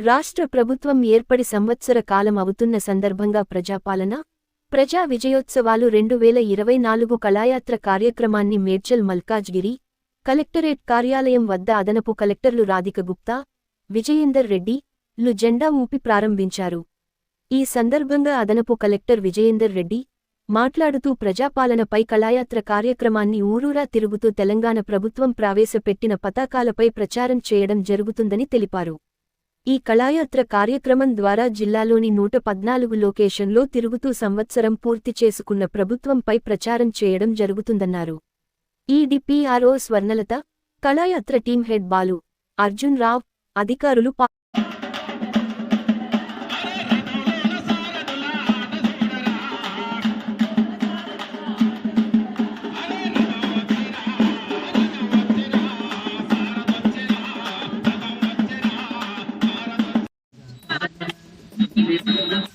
రాష్ట్ర ప్రభుత్వం ఏర్పడి సంవత్సర కాలం అవుతున్న సందర్భంగా ప్రజాపాలన ప్రజా విజయోత్సవాలు రెండు వేల ఇరవై నాలుగు కళాయాత్ర కార్యక్రమాన్ని మేడ్చల్ మల్కాజ్గిరి కలెక్టరేట్ కార్యాలయం వద్ద అదనపు కలెక్టర్లు రాధిక గుప్తా విజయేందర్ రెడ్డి లు జెండా ఊపి ప్రారంభించారు. ఈ సందర్భంగా అదనపు కలెక్టర్ విజయేందర్ రెడ్డి మాట్లాడుతూ ప్రజాపాలనపై కళాయాత్ర కార్యక్రమాన్ని ఊరూరా తిరుగుతూ తెలంగాణ ప్రభుత్వం ప్రవేశపెట్టిన పతాకాలపై ప్రచారం చేయడం జరుగుతుందని తెలిపారు. ఈ కళాయాత్ర కార్యక్రమం ద్వారా జిల్లాలోని నూట పద్నాలుగు లొకేషన్లో తిరుగుతూ సంవత్సరం పూర్తి చేసుకున్న ప్రభుత్వంపై ప్రచారం చేయడం జరుగుతుందన్నారు. ఈడిపిఆర్ఓ స్వర్ణలత కళాయాత్ర టీం హెడ్ బాలు అర్జున్ రావ్ అధికారులు Et.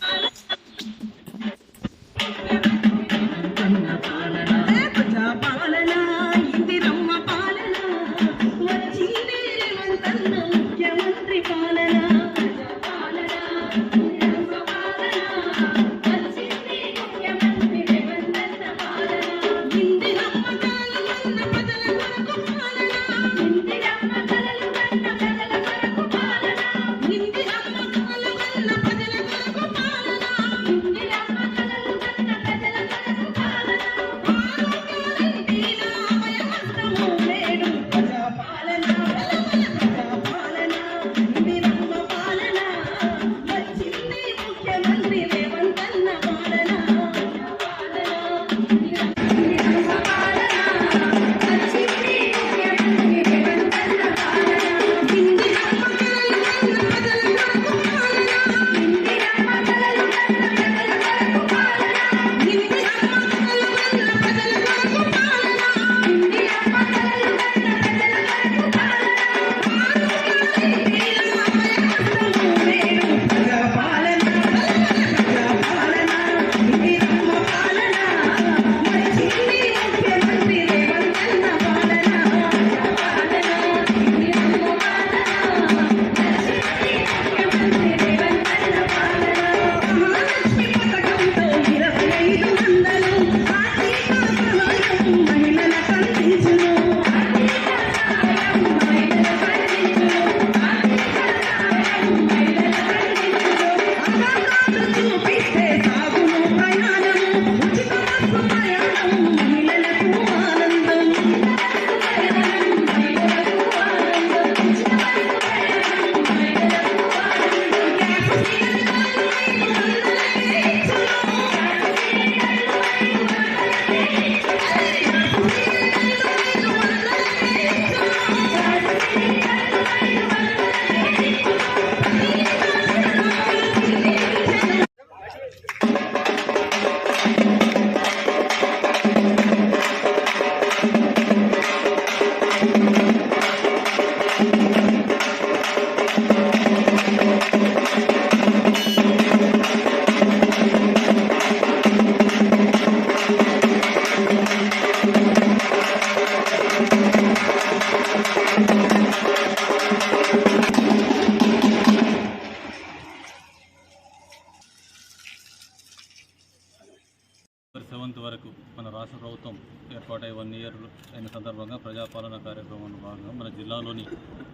సెవెంత్ వరకు మన రాష్ట్ర ప్రభుత్వం ఏర్పాటై వన్ ఇయర్ అయిన సందర్భంగా ప్రజాపాలన కార్యక్రమంలో భాగంగా మన జిల్లాలోని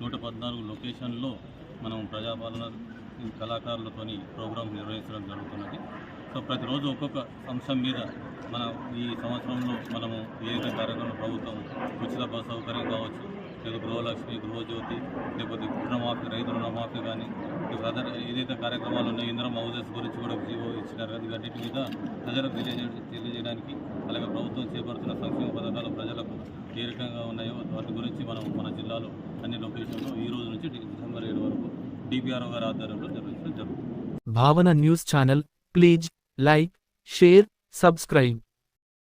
నూట పద్నాలుగు లొకేషన్లో మనం ప్రజాపాలన కళాకారులతోని ప్రోగ్రాం నిర్వహించడం జరుగుతున్నది. సో ప్రతిరోజు ఒక్కొక్క అంశం మీద మన ఈ సంవత్సరంలో మనము ఏదైతే కార్యక్రమం ప్రభుత్వం ఉచిత బస్ సౌకర్యం కావచ్చు లేదా గృహలక్ష్మి గృహజ్యోతి లేకపోతే రుణమాఫీ రైతు రుణమాఫీ కానీ అదర్ ఏదైతే కార్యక్రమాలు ఉన్నాయో ఇంద్రం హౌసెస్ గురించి కూడా జీవో ఇచ్చినారు. కదా వీటన్నిటి మీద ప్రజలకు తెలియజే తెలియజేయడానికి అలాగే ప్రభుత్వం చేపడుతున్న సంక్షేమ పథకాలు ప్రజలకు ఏ రకంగా ఉన్నాయో వాటి గురించి మనం మన జిల్లాలో అన్ని లొకేషన్లో ఈ రోజు నుంచి డిసెంబర్ ఏడు వరకు డిపిఆర్ఓ గారి ఆధ్వర్యంలో నిర్వహించడం జరుగుతుంది. Bhavana news channel. Please like share subscribe.